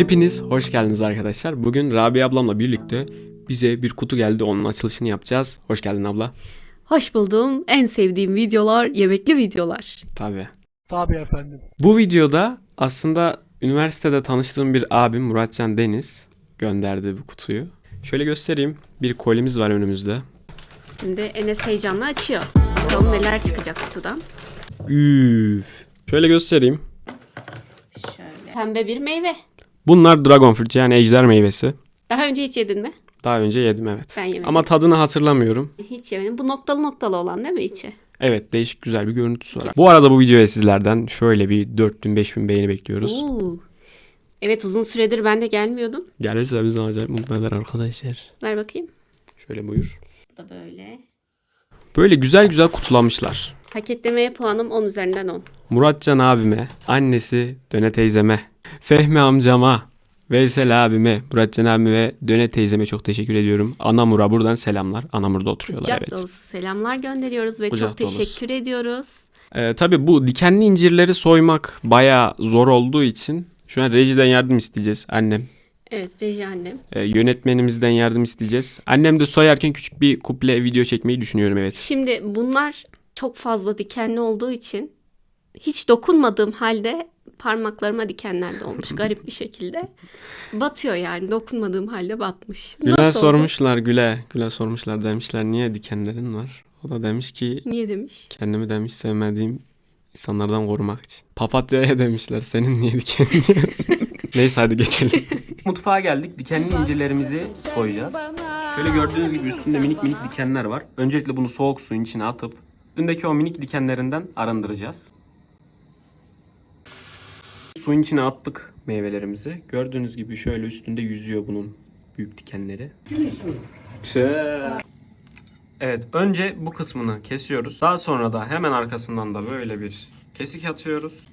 Hepiniz hoş geldiniz arkadaşlar. Bugün Rabia ablamla birlikte bize bir kutu geldi. Onun açılışını yapacağız. Hoş geldin abla. Hoş buldum. En sevdiğim videolar yemekli videolar. Tabii. Tabii efendim. Bu videoda aslında üniversitede tanıştığım bir abim Muratcan Deniz gönderdi bu kutuyu. Şöyle göstereyim. Bir kolimiz var önümüzde. Şimdi Enes heyecanla açıyor. Bakalım neler çıkacak kutudan. Üf. Şöyle göstereyim. Şöyle. Pembe bir meyve. Bunlar dragon fruit yani ejder meyvesi. Daha önce hiç yedin mi? Daha önce yedim evet. Ben yemedim. Ama tadını hatırlamıyorum. Hiç yemedim. Bu noktalı noktalı olan değil mi içi? Evet değişik güzel bir görüntüsü var. Bu arada bu videoya sizlerden şöyle bir 4000-5000 beğeni bekliyoruz. Oo. Evet uzun süredir ben de gelmiyordum. Gelirse bizi acayip mutlu eder arkadaşlar. Ver bakayım. Şöyle buyur. Bu da böyle. Böyle güzel güzel kutulamışlar. Paketlemeye puanım 10 üzerinden 10. Muratcan abime, annesi Döne teyzeme, Fehmi amcama, Veysel abime, Muratcan abime ve Döne teyzeme çok teşekkür ediyorum. Anamur'a buradan selamlar. Anamur'da oturuyorlar Kucak evet. dolusu selamlar gönderiyoruz ve Kucak çok dolusu. teşekkür ediyoruz. Ee, tabii bu dikenli incirleri soymak bayağı zor olduğu için şu an rejiden yardım isteyeceğiz annem. Evet Reji annem. Ee, yönetmenimizden yardım isteyeceğiz. Annem de soyarken küçük bir kuple video çekmeyi düşünüyorum evet. Şimdi bunlar çok fazla dikenli olduğu için hiç dokunmadığım halde parmaklarıma dikenler de olmuş garip bir şekilde. Batıyor yani dokunmadığım halde batmış. Güle Nasıl oldu? sormuşlar Güle. Güle sormuşlar demişler niye dikenlerin var? O da demiş ki Niye demiş? kendimi demiş sevmediğim insanlardan korumak için. Papatya'ya demişler senin niye dikenli? Neyse hadi geçelim. Mutfağa geldik. Dikenli incirlerimizi soyacağız. Şöyle gördüğünüz gibi üstünde minik minik dikenler var. Öncelikle bunu soğuk suyun içine atıp üstündeki o minik dikenlerinden arındıracağız. Suyun içine attık meyvelerimizi. Gördüğünüz gibi şöyle üstünde yüzüyor bunun büyük dikenleri. Evet, önce bu kısmını kesiyoruz. Daha sonra da hemen arkasından da böyle bir kesik atıyoruz.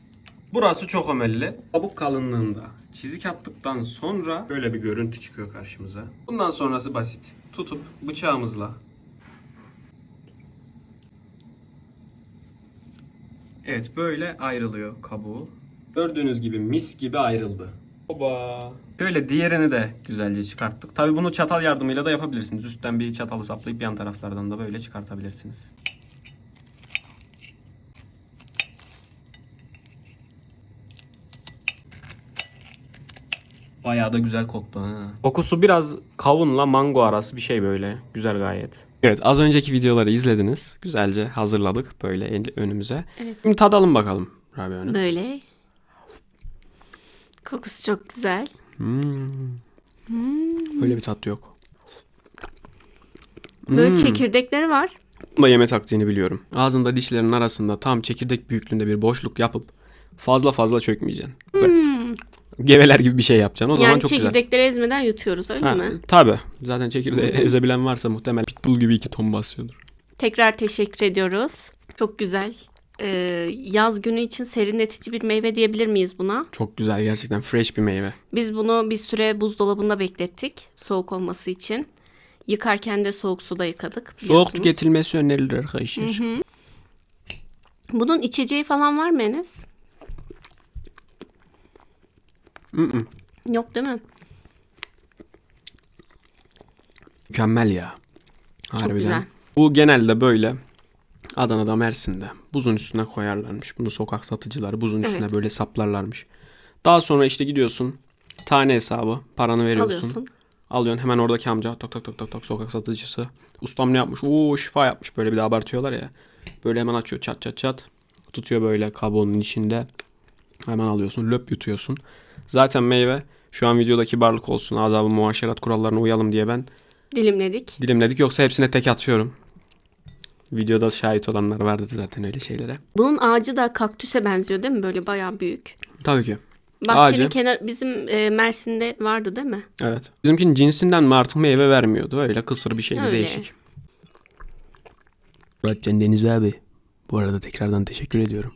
Burası çok ömelli. Kabuk kalınlığında çizik attıktan sonra böyle bir görüntü çıkıyor karşımıza. Bundan sonrası basit. Tutup bıçağımızla Evet böyle ayrılıyor kabuğu. Gördüğünüz gibi mis gibi ayrıldı. Oba. Şöyle diğerini de güzelce çıkarttık. Tabi bunu çatal yardımıyla da yapabilirsiniz. Üstten bir çatalı saplayıp yan taraflardan da böyle çıkartabilirsiniz. Bayağı da güzel koktu ha. Kokusu biraz kavunla mango arası bir şey böyle. Güzel gayet. Evet az önceki videoları izlediniz. Güzelce hazırladık böyle önümüze. Evet. Şimdi tadalım bakalım Rabia Hanım. Böyle. Kokusu çok güzel. Hmm. Öyle bir tat yok. Böyle Hmm. çekirdekleri var. Da yeme taktiğini biliyorum. Ağzında dişlerin arasında tam çekirdek büyüklüğünde bir boşluk yapıp fazla fazla çökmeyeceksin. Böyle Geveler gibi bir şey yapacaksın. O zaman Hmm. yani çok güzel. çekirdekleri ezmeden yutuyoruz öyle Ha, mi? tabii. Zaten çekirdeği ezebilen varsa muhtemelen pitbull gibi iki ton basıyordur. Tekrar teşekkür ediyoruz. Çok güzel. Ee, yaz günü için serinletici bir meyve diyebilir miyiz buna? Çok güzel gerçekten fresh bir meyve. Biz bunu bir süre buzdolabında beklettik soğuk olması için. Yıkarken de soğuk suda yıkadık. Soğuk tüketilmesi önerilir arkadaşlar. Bunun içeceği falan var mı Enes? Mm-mm. Yok değil mi? Mükemmel ya. Çok Harbiden. güzel. Bu genelde böyle Adana'da Mersin'de buzun üstüne koyarlarmış. Bunu sokak satıcıları buzun üstüne Evet. böyle saplarlarmış. Daha sonra işte gidiyorsun tane hesabı paranı veriyorsun. Alıyorsun. Alıyorsun hemen oradaki amca tok tok tok tok tok sokak satıcısı. Ustam ne yapmış? Oo şifa yapmış böyle bir de abartıyorlar ya. Böyle hemen açıyor çat çat çat. Tutuyor böyle kabuğunun içinde. Hemen alıyorsun löp yutuyorsun. Zaten meyve şu an videoda kibarlık olsun adabı muaşerat kurallarına uyalım diye ben Dilimledik. dilimledik yoksa hepsine tek atıyorum. Videoda şahit olanlar vardır zaten öyle şeylere. Bunun ağacı da kaktüse benziyor değil mi? Böyle bayağı büyük. Tabii ki. Bahçenin Ağacı. kenar bizim e, Mersin'de vardı değil mi? Evet. Bizimkinin cinsinden mi artık meyve vermiyordu. Öyle kısır bir şeydi Öyle. değişik. Muratcan Deniz abi. Bu arada tekrardan teşekkür ediyorum.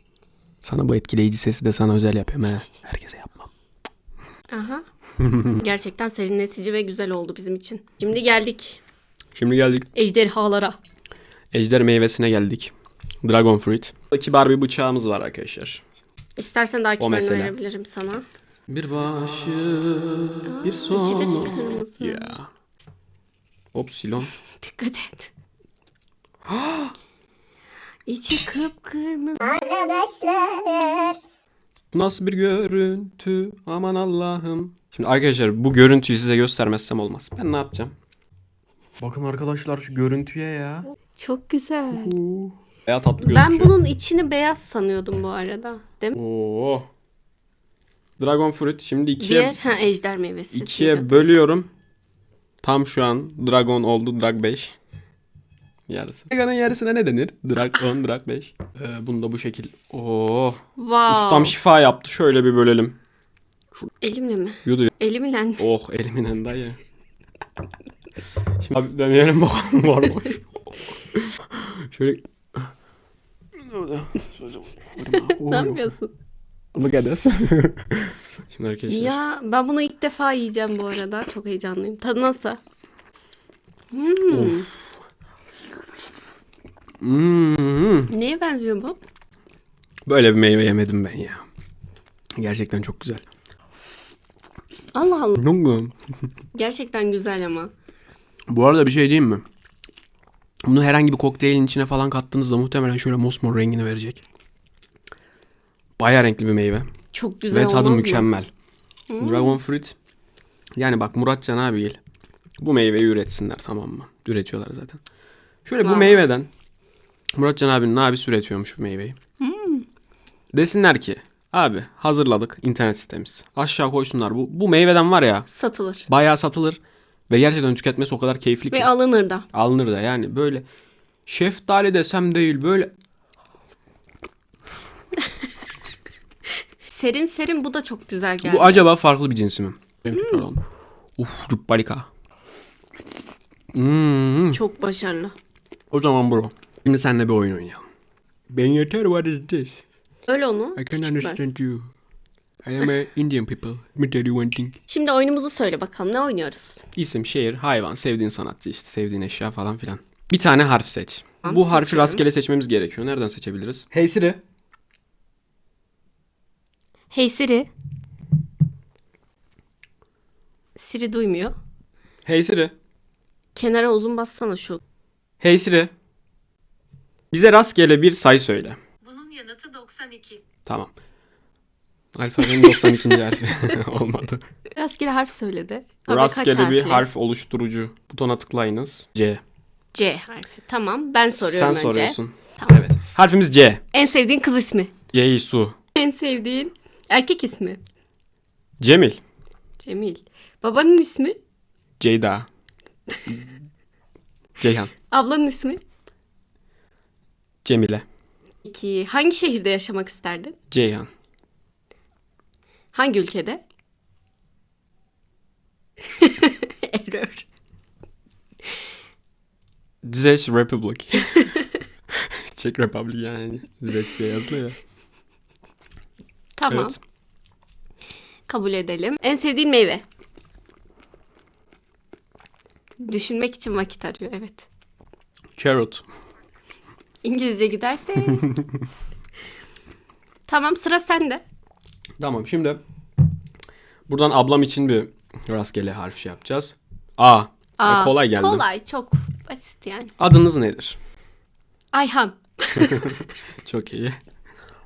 Sana bu etkileyici sesi de sana özel yapıyorum ha. Herkese yapmam. Aha. Gerçekten serinletici ve güzel oldu bizim için. Şimdi geldik Şimdi geldik ejderhalara. Ejder meyvesine geldik. Dragon fruit. Kibar bir bıçağımız var arkadaşlar. İstersen daha kibarını mesele. verebilirim sana. Bir başı, bir içi de sonu. kırmızı. Ya. Hop silon. Dikkat et. İçi kıpkırmızı. Bu nasıl bir görüntü? Aman Allah'ım. Şimdi arkadaşlar bu görüntüyü size göstermezsem olmaz. Ben ne yapacağım? Bakın arkadaşlar şu görüntüye ya. Çok güzel. Bayağı tatlı gözüküyor. Ben bunun içini beyaz sanıyordum bu arada. Değil mi? Oo. Dragon Fruit şimdi ikiye, Diğer ha ejder meyvesi. ikiye bölüyorum. Tam şu an Dragon oldu Drag 5. Yarısı. Dragon'ın yarısına ne denir? Drag 10, Drag 5. Ee, bunu da bu şekil. Oo. Wow. Ustam şifa yaptı. Şöyle bir bölelim. Elimle mi? Yudu. Elimle. Oh elimin dayı. Şimdi abi deneyelim bakalım var mı? Şöyle. Ne yapıyorsun? Look at this. Şimdi arkadaşlar. Ya ben bunu ilk defa yiyeceğim bu arada. Çok heyecanlıyım. Tadı nasıl? Hmm. Hmm. Neye benziyor bu? Böyle bir meyve yemedim ben ya. Gerçekten çok güzel. Allah Allah. Gerçekten güzel ama. Bu arada bir şey diyeyim mi? Bunu herhangi bir kokteylin içine falan kattığınızda muhtemelen şöyle mosmor rengini verecek. Baya renkli bir meyve. Çok güzel Ve tadı mükemmel. Dragon fruit. Yani bak Muratcan abiyle bu meyveyi üretsinler tamam mı? Üretiyorlar zaten. Şöyle bu Vay. meyveden Muratcan abinin abisi üretiyormuş bu meyveyi. Desinler ki abi hazırladık internet sitemiz. Aşağı koysunlar bu, bu meyveden var ya Satılır. bayağı satılır. Ve gerçekten tüketmesi o kadar keyifli ki. Ve alınır da. Alınır da yani böyle şeftali desem değil böyle Serin serin bu da çok güzel geldi. Bu acaba farklı bir cinsi mi? Hmm. Uf cupbalika. Hmm. Çok başarılı. O zaman bro. Şimdi seninle bir oyun oynayalım. Ben yeter what is this? Öyle onu. I can küçük ver. understand you. I am a Indian people. Let me tell you one thing. Şimdi oyunumuzu söyle bakalım. Ne oynuyoruz? İsim, şehir, hayvan, sevdiğin sanatçı işte sevdiğin eşya falan filan. Bir tane harf seç. Tamam, Bu harfi seçiyorum. rastgele seçmemiz gerekiyor. Nereden seçebiliriz? Hey Siri. Hey Siri. Siri duymuyor. Hey Siri. Kenara uzun bassana şu. Hey Siri. Bize rastgele bir sayı söyle. Bunun yanıtı 92. Tamam. Alfabenin 92. harfi olmadı. Rastgele harf söyledi. Abi Rastgele bir harf oluşturucu. Butona tıklayınız. C. C harfi. Tamam ben soruyorum Sen önce. soruyorsun. Tamam. Evet. Harfimiz C. En sevdiğin kız ismi. C su. En sevdiğin erkek ismi. Cemil. Cemil. Babanın ismi. Ceyda. Ceyhan. Ablanın ismi. Cemile. Peki hangi şehirde yaşamak isterdin? Ceyhan. Hangi ülkede? Error. Czech Republic. Czech Republic yani. Czech diye yazılıyor ya. Tamam. Evet. Kabul edelim. En sevdiğin meyve. Düşünmek için vakit arıyor evet. Carrot. İngilizce giderse. tamam sıra sende. Tamam şimdi buradan ablam için bir rastgele harf şey yapacağız. A. Aa, E, kolay geldi. Kolay çok basit yani. Adınız nedir? Ayhan. Çok iyi.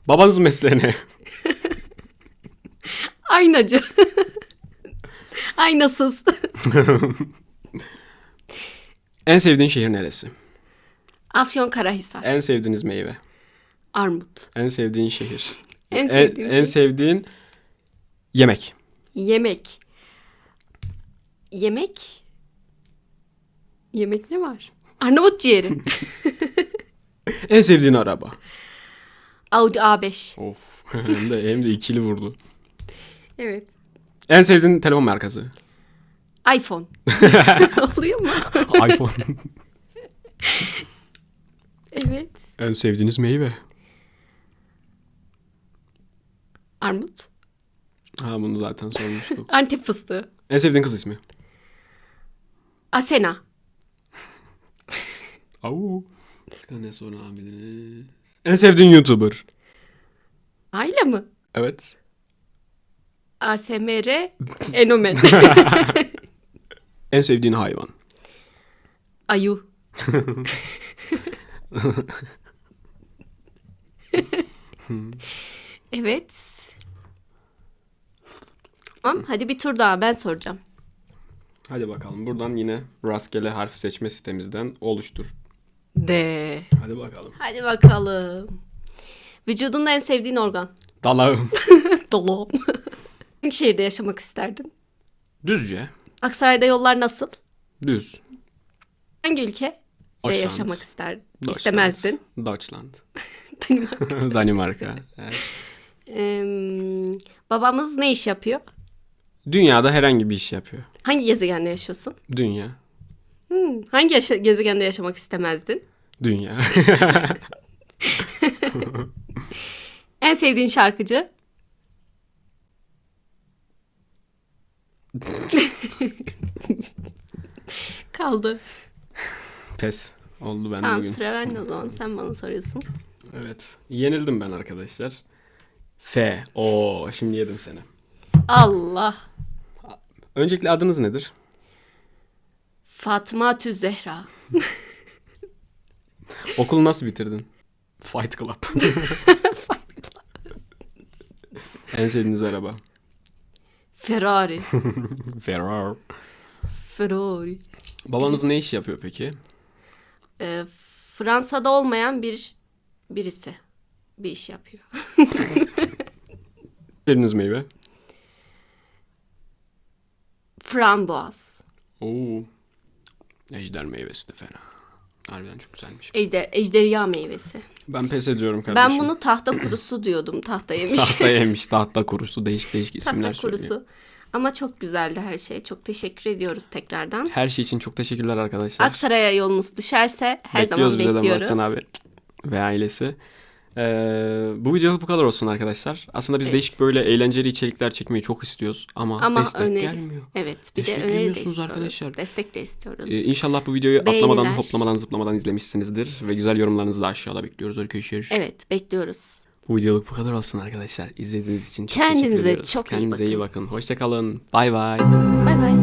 Babanızın mesleği ne? Aynacı. Aynasız. En sevdiğin şehir neresi? Afyon Karahisar. En sevdiğiniz meyve? Armut. En sevdiğin şehir? En En, sevdiğim en şey. sevdiğin yemek? Yemek. Yemek. Yemek ne var? Arnavut ciğeri. En sevdiğin araba? Audi A5. Of. hem de hem de ikili vurdu. Evet. En sevdiğin telefon markası? iPhone. Oluyor mu? iPhone. Evet. en sevdiğiniz meyve? Armut. Ha bunu zaten sormuştuk. Antep fıstığı. en sevdiğin kız ismi? Asena. Au. Ne sorabiliriz? En sevdiğin YouTuber? Ayla mı? Evet. ASMR Enomen. En sevdiğin hayvan. Ayu. evet. Tamam hadi bir tur daha ben soracağım. Hadi bakalım. Buradan yine rastgele harf seçme sitemizden oluştur. D. Hadi bakalım. Hadi bakalım. Vücudunda en sevdiğin organ. Dalağım. Dolum. Hangi şehirde yaşamak isterdin? Düzce. Aksaray'da yollar nasıl? Düz. Hangi ülke Deutschland. yaşamak isterdin? Deutschland. İstemezdin. Deutschland. Danimarka. Danimarka. Evet. Eee, babamız ne iş yapıyor? Dünyada herhangi bir iş yapıyor. Hangi gezegende yaşıyorsun? Dünya. Hmm, Hangi yaşa- gezegende yaşamak istemezdin? Dünya. En sevdiğin şarkıcı? Kaldı. Pes. Oldu ben Tamam bugün. sıra bende o zaman. Sen bana soruyorsun. Evet. Yenildim ben arkadaşlar. F. Oo, şimdi yedim seni. Allah. Öncelikle adınız nedir? Fatma Tüz Zehra. Okulu nasıl bitirdin? Fight Club. en sevdiğiniz araba? Ferrari. Ferrari. Ferrari. Babanız ne iş yapıyor peki? Ee, Fransa'da olmayan bir birisi bir iş yapıyor. Sevdiğiniz meyve? Framboaz. Oo. Ejder meyvesi de fena. Harbiden çok güzelmiş. Ejder, ejderha meyvesi. Ben pes ediyorum kardeşim. Ben bunu tahta kurusu diyordum. Tahta yemiş. Tahta yemiş, tahta kurusu, değişik değişik isimler tahta söylüyor. kurusu. Ama çok güzeldi her şey. Çok teşekkür ediyoruz tekrardan. Her şey için çok teşekkürler arkadaşlar. Aksaray'a yolunuz düşerse her Bekliyoruz zaman bize de bekliyoruz. Muratcan abi ve ailesi. Ee, bu videoluk bu kadar olsun arkadaşlar. Aslında biz Evet. değişik böyle eğlenceli içerikler çekmeyi çok istiyoruz ama, Ama destek öneri. gelmiyor. Evet bir de öneri de istiyoruz. arkadaşlar. Destek de istiyoruz. Ee, inşallah bu videoyu atlamadan, Beğeniler. hoplamadan, zıplamadan izlemişsinizdir ve güzel yorumlarınızı da aşağıda bekliyoruz arkadaşlar. Evet bekliyoruz. Bu videoluk bu kadar olsun arkadaşlar. İzlediğiniz için çok Kendinize teşekkür ediyoruz. çok iyi Kendinize iyi bakın. Hoşçakalın. Bay bay. Bay bay.